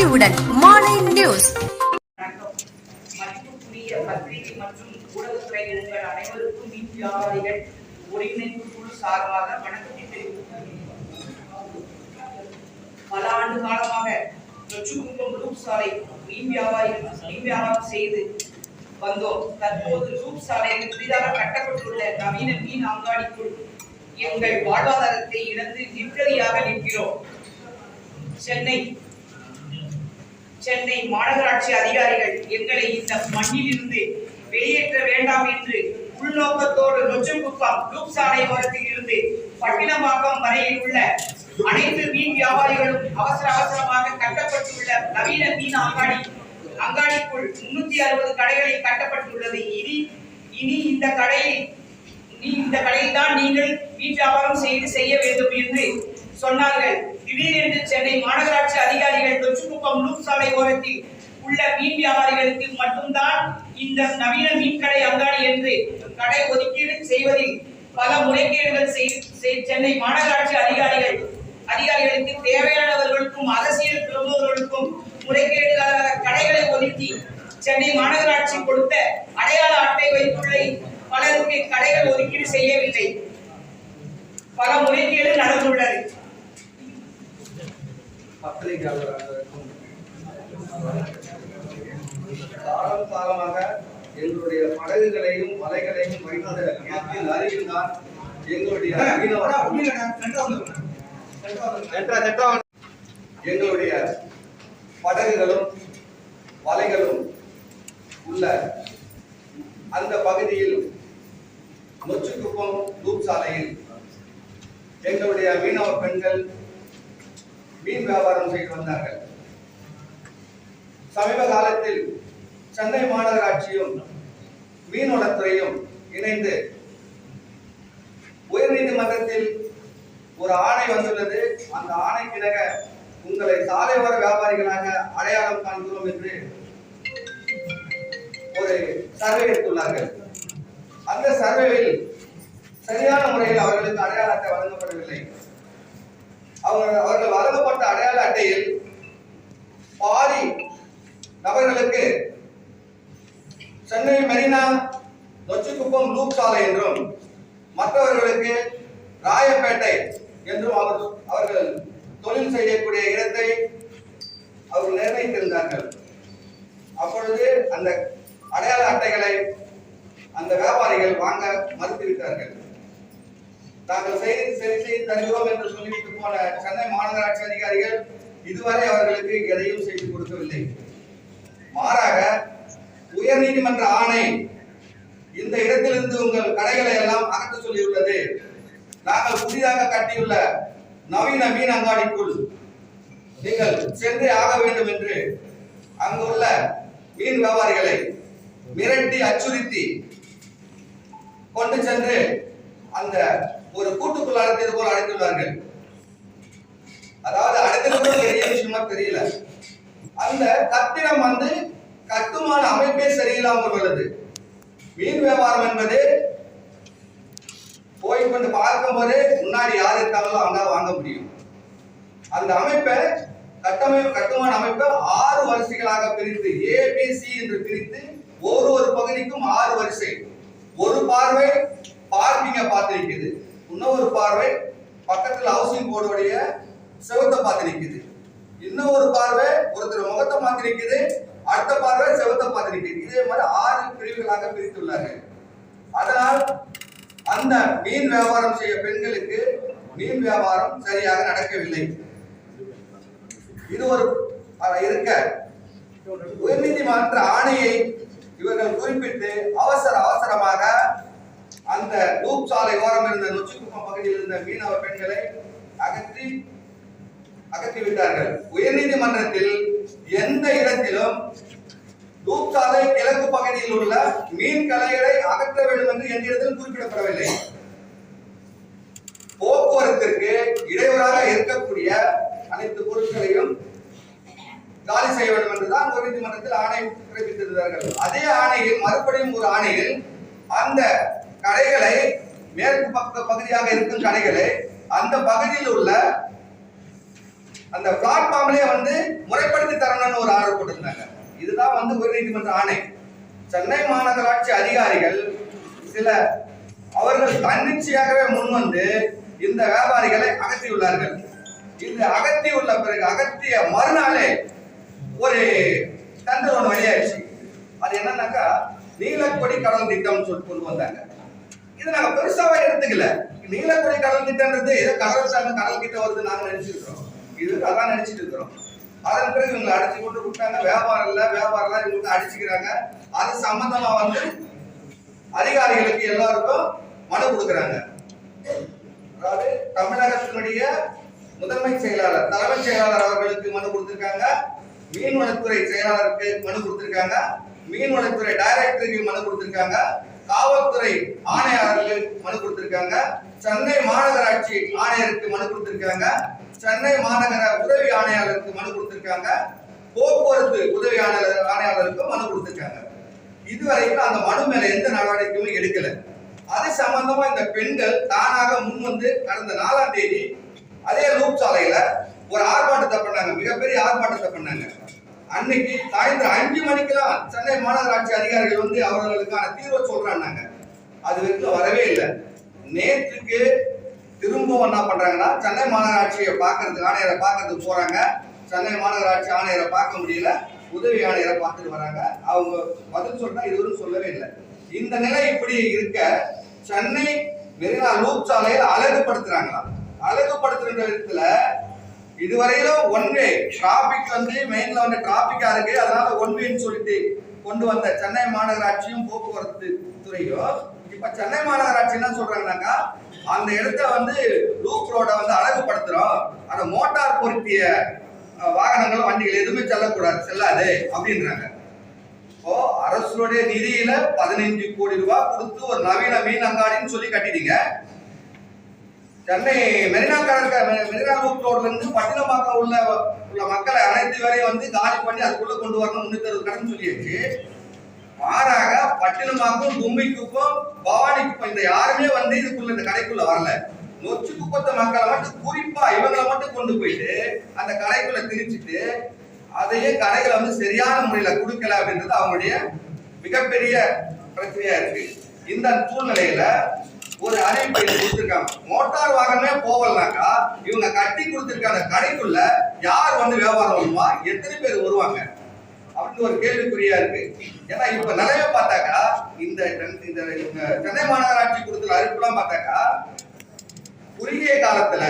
அறிவுடன் மாலை நியூஸ் மற்றும் ஊடகத்துறை அனைவருக்கும் மீன் வியாபாரிகள் ஒருங்கிணைப்பு குழு சார்பாக வணக்கத்தை பல ஆண்டு காலமாக நொச்சுக்குப்பம் லூப் சாலை மீன் வியாபாரிகள் மீன் வியாபாரம் செய்து வந்தோம். தற்போது லூப் சாலையில் புதிதாக கட்டப்பட்டுள்ள நவீன மீன் அங்காடிக்குள் எங்கள் வாழ்வாதாரத்தை இழந்து நிம்மதியாக நிற்கிறோம். சென்னை சென்னை மாநகராட்சி அதிகாரிகள் எங்களை இந்த மண்ணிலிருந்து வெளியேற்ற வேண்டாம் என்று உள்நோக்கத்தோடு நொச்சங்குப்பம் லூப் சாலை ஓரத்தில் இருந்து பட்டினமாக்கம் வரையில் உள்ள அனைத்து மீன் வியாபாரிகளும் அவசர அவசரமாக கட்டப்பட்டுள்ள நவீன மீன் அங்காடி அங்காடிக்குள் முன்னூத்தி அறுபது கடைகளை கட்டப்பட்டுள்ளது. இனி இனி இந்த கடையை நீ இந்த கடையில் தான் நீங்கள் மீன் வியாபாரம் செய்து செய்ய வேண்டும் என்று சொன்னார்கள். திடீரென்று சென்னை மாநகராட்சி அதிகாரிகள் தொச்சுக்குப்பம் லூப் சாலை ஓரத்தில் உள்ள மீன் வியாபாரிகளுக்கு மட்டும்தான் இந்த நவீன மீன் கடை அங்காடி என்று கடை ஒதுக்கீடு செய்வதில் பல முறைகேடுகள் செய்- சென்னை மாநகராட்சி அதிகாரிகள் அதிகாரிகளுக்கு தேவையானவர்களுக்கும் அரசியல் பிரமுகர்களுக்கும் முறைகேடுகளாக கடைகளை ஒதுக்கி சென்னை மாநகராட்சி கொடுத்த அடையாள அட்டை வைத்துள்ள பலருக்கு கடைகள் ஒதுக்கீடு செய்யவில்லை. பல முறைகேடு நடந்துள்ளது. பத்திரிகையாளர்களுக்கும் காலம் காலமாக எங்களுடைய படகுகளையும் மலைகளையும் வைத்த இடத்தில் அருகில் தான் எங்களுடைய எங்களுடைய படகுகளும் வலைகளும் உள்ள அந்த பகுதியில் நொச்சுக்குப்பம் தூப் சாலையில் எங்களுடைய மீனவ பெண்கள் மீன் வியாபாரம் செய்து வந்தார்கள். சமீப காலத்தில் சென்னை மாநகராட்சியும் மீன்வளத்துறையும் இணைந்து உயர்நீதிமன்றத்தில் ஒரு ஆணை வந்துள்ளது. அந்த ஆணைக்கிணங்க உங்களை சாலையோர வியாபாரிகளாக அடையாளம் காண்கிறோம் என்று ஒரு சர்வே எடுத்துள்ளார்கள். அந்த சர்வேவில் சரியான முறையில் அவர்களுக்கு அடையாளத்தை வழங்கப்படவில்லை. அவர் அவர்கள் வழங்கப்பட்ட அடையாள அட்டையில் பாதி நபர்களுக்கு சென்னை மெரினா நொச்சிக்குப்பம் லூப் சாலை என்றும் மற்றவர்களுக்கு ராயப்பேட்டை என்றும் அவர் அவர்கள் தொழில் செய்யக்கூடிய இடத்தை அவர்கள் நிர்ணயித்திருந்தார்கள். அப்பொழுது அந்த அடையாள அட்டைகளை அந்த வியாபாரிகள் வாங்க மறுத்துவிட்டார்கள் நாங்கள் செய்து சரி செய்து தருகிறோம் என்று சொல்லிவிட்டு போன சென்னை மாநகராட்சி அதிகாரிகள் இதுவரை அவர்களுக்கு எதையும் செய்து கொடுக்கவில்லை. மாறாக உயர் நீதிமன்ற ஆணை இந்த இடத்திலிருந்து உங்கள் கடைகளை எல்லாம் அகற்ற சொல்லியுள்ளது. நாங்கள் புதிதாக கட்டியுள்ள நவீன மீன் அங்காடிக்குள் நீங்கள் சென்றே ஆக வேண்டும் என்று அங்குள்ள மீன் வியாபாரிகளை மிரட்டி அச்சுறுத்தி கொண்டு சென்று அந்த ஒரு கூட்டுக்குள் அடைத்தது போல் அடைத்துள்ளார்கள் அதாவது அடைத்தது கூட பெரிய விஷயமா தெரியல. அந்த கட்டிடம் வந்து கட்டுமான அமைப்பே சரியில்லாமல் உள்ளது. மீன் வியாபாரம் என்பது போய் கொண்டு பார்க்கும்போது முன்னாடி யார் இருக்காங்களோ அங்க வாங்க முடியும். அந்த அமைப்பை கட்டமைப்பு கட்டுமான அமைப்பை ஆறு வரிசைகளாக பிரித்து ஏபிசி என்று பிரித்து ஒரு ஒரு பகுதிக்கும் ஆறு வரிசை. ஒரு பார்வை பார்க்கிங்க பார்த்திருக்குது இன்னொரு பார்வை பக்கத்தில் ஹவுசிங் போர்டுடைய செவத்தை பார்த்து நிற்குது இன்னொரு பார்வை ஒருத்தர் முகத்தை பார்த்து நிற்குது அடுத்த பார்வை செவத்தை பார்த்து நிற்குது இதே மாதிரி ஆறு பிரிவுகளாக பிரித்துள்ளார்கள். அதனால் அந்த மீன் வியாபாரம் செய்ய பெண்களுக்கு மீன் வியாபாரம் சரியாக நடக்கவில்லை. இது ஒரு இருக்க. உயர்நீதிமன்ற ஆணையை இவர்கள் குறிப்பிட்டு அவசர அவசரமாக அந்த லூப் சாலை ஓரம் இருந்த நொச்சிக்குப்பம் பகுதியில் இருந்த மீனவ பெண்களை அகற்றி அகற்றி விட்டார்கள். உயர்நீதிமன்றத்தில் எந்த இடத்திலும் லூப் சாலை கிழக்கு பகுதியில் உள்ள மீன் கலைகளை அகற்ற வேண்டும் என்று எந்த இடத்திலும் குறிப்பிடப்படவில்லை. போக்குவரத்திற்கு இடையூறாக இருக்கக்கூடிய அனைத்து பொருட்களையும் காலி செய்ய வேண்டும் என்றுதான் உயர்நீதிமன்றத்தில் ஆணை பிறப்பித்திருந்தார்கள். அதே ஆணையில் மறுபடியும் ஒரு ஆணையில் அந்த கடைகளை மேற்கு பக்க பகுதியாக இருக்கும் கடைகளை அந்த பகுதியில் உள்ள அந்த பிளாட்ஃபார்ம்லயே வந்து முறைப்படுத்தி தரணும்னு ஒரு ஆர்டர் போட்டிருந்தாங்க. இதுதான் வந்து உயர்நீதிமன்ற ஆணை. சென்னை மாநகராட்சி அதிகாரிகள் சில அவர்கள் தன்னிச்சையாகவே முன்வந்து இந்த வியாபாரிகளை அகற்றியுள்ளார்கள். இது அகற்றியுள்ள பிறகு அகற்றிய மறுநாளே ஒரு தந்திரம் ஒன்று வெளியாயிடுச்சு. அது என்னன்னாக்கா நீலக்கொடி கடல் திட்டம்னு சொல்லி கொண்டு வந்தாங்க. இது நாங்க பெருசாவே எடுத்துக்கல. நீலக்குடி கடல் திட்டம்ன்றது ஏதோ கடல் சார்ந்த கடல் கிட்ட வருது நாங்க நினைச்சிருக்கிறோம் இது அதான் நினைச்சிட்டு இருக்கிறோம். அதன் பிறகு இவங்களை அடிச்சு கொண்டு விட்டாங்க. வியாபாரம் இல்ல வியாபாரம் எல்லாம் இவங்க அடிச்சுக்கிறாங்க. அது சம்பந்தமா வந்து அதிகாரிகளுக்கு எல்லாருக்கும் மனு கொடுக்குறாங்க. அதாவது தமிழகத்தினுடைய முதன்மை செயலாளர் தலைமைச் செயலாளர் அவர்களுக்கு மனு கொடுத்திருக்காங்க. மீன்வளத்துறை செயலாளருக்கு மனு கொடுத்திருக்காங்க. மீன்வளத்துறை டைரக்டருக்கு மனு கொடுத்திருக்காங்க. காவல்துறை ஆணையாளருக்கு மனு கொடுத்திருக்காங்க. சென்னை மாநகராட்சி ஆணையருக்கு மனு கொடுத்திருக்காங்க. சென்னை மாநகர உதவி ஆணையாளருக்கு மனு கொடுத்திருக்காங்க. போக்குவரத்து உதவி ஆணையாளர் ஆணையாளருக்கு மனு கொடுத்திருக்காங்க. இதுவரைக்கும் அந்த மனு மேல எந்த நடவடிக்கையும் எடுக்கல. அது சம்பந்தமா இந்த பெண்கள் தானாக முன் வந்து கடந்த நாலாம் தேதி அதே லூப் சாலையில ஒரு ஆர்ப்பாட்டத்தை பண்ணாங்க. மிகப்பெரிய ஆர்ப்பாட்டத்தை பண்ணாங்க. அன்னைக்கு சாயந்தரம் அஞ்சு மணிக்கெல்லாம் சென்னை மாநகராட்சி அதிகாரிகள் வந்து அவர்களுக்கான தீர்வை சொல்றாங்க அது வரைக்கும் வரவே இல்லை. நேற்றுக்கு திரும்பவும் என்ன பண்றாங்கன்னா சென்னை மாநகராட்சியை பார்க்கறதுக்கு ஆணையரை பார்க்கறதுக்கு போறாங்க. சென்னை மாநகராட்சி ஆணையரை பார்க்க முடியல. உதவி ஆணையரை பார்த்துட்டு வராங்க. அவங்க பதில் சொன்னா இதுவரும் சொல்லவே இல்லை. இந்த நிலை இப்படி இருக்க சென்னை மெரினா லூப் சாலையில் அழகுபடுத்துறாங்களா அழகுபடுத்துற விதத்துல இதுவரையிலும் ஒன் வே டிராபிக் வந்து மெயின்ல வந்து டிராபிக்கா இருக்கு. அதனால ஒன் வேன்னு சொல்லிட்டு கொண்டு வந்த சென்னை மாநகராட்சியும் போக்குவரத்து துறையும். இப்ப சென்னை மாநகராட்சி என்ன சொல்றாங்கன்னாக்கா அந்த இடத்த வந்து லூப் ரோட வந்து அழகுபடுத்துறோம். அந்த மோட்டார் பொருத்திய வாகனங்கள் வண்டிகள் எதுவுமே செல்லக்கூடாது செல்லாது அப்படின்றாங்க. இப்போ அரசுடைய நிதியில பதினைஞ்சு கோடி ரூபாய் கொடுத்து ஒரு நவீன மீன் அங்காடின்னு சொல்லி கட்டிட்டீங்க. சென்னை மெரினா கடற்கரை மெரினா ரூட் ரோட்லேருந்து பட்டினப்பாக்கம் உள்ள உள்ள மக்களை அனைத்து வரையும் வந்து காலி பண்ணி அதுக்குள்ள கொண்டு வரணும் முன்னூத்தி அறுபது கடன் சொல்லியாச்சு. மாறாக பட்டினமாக்கும் பவானி குப்பம் இந்த யாருமே வந்து இதுக்குள்ள இந்த கடைக்குள்ள வரல. நொச்சு குப்பத்தை மக்களை மட்டும் குறிப்பா இவங்களை மட்டும் கொண்டு போயிட்டு அந்த கடைக்குள்ள திணிச்சிட்டு அதையே கடைகளை வந்து சரியான முறையில கொடுக்கல அப்படின்றது அவங்களுடைய மிகப்பெரிய பிரச்சனையா இருக்கு. இந்த சூழ்நிலையில ஒரு அறிவிப்பை கொடுத்துருக்காங்க மோட்டார் வாகனமே போகலனாக்கா இவங்க கட்டி கொடுத்துருக்க அந்த கடைக்குள்ள யார் வந்து வியாபாரம் பண்ணுவா? எத்தனை பேர் வருவாங்க? அப்படின்னு ஒரு கேள்விக்குறியா இருக்கு. ஏன்னா இப்ப நிலைமை பார்த்தாக்கா இந்த இந்த சென்னை மாநகராட்சி கொடுத்த அறிவிப்புலாம் பார்த்தாக்கா குறுகிய காலத்துல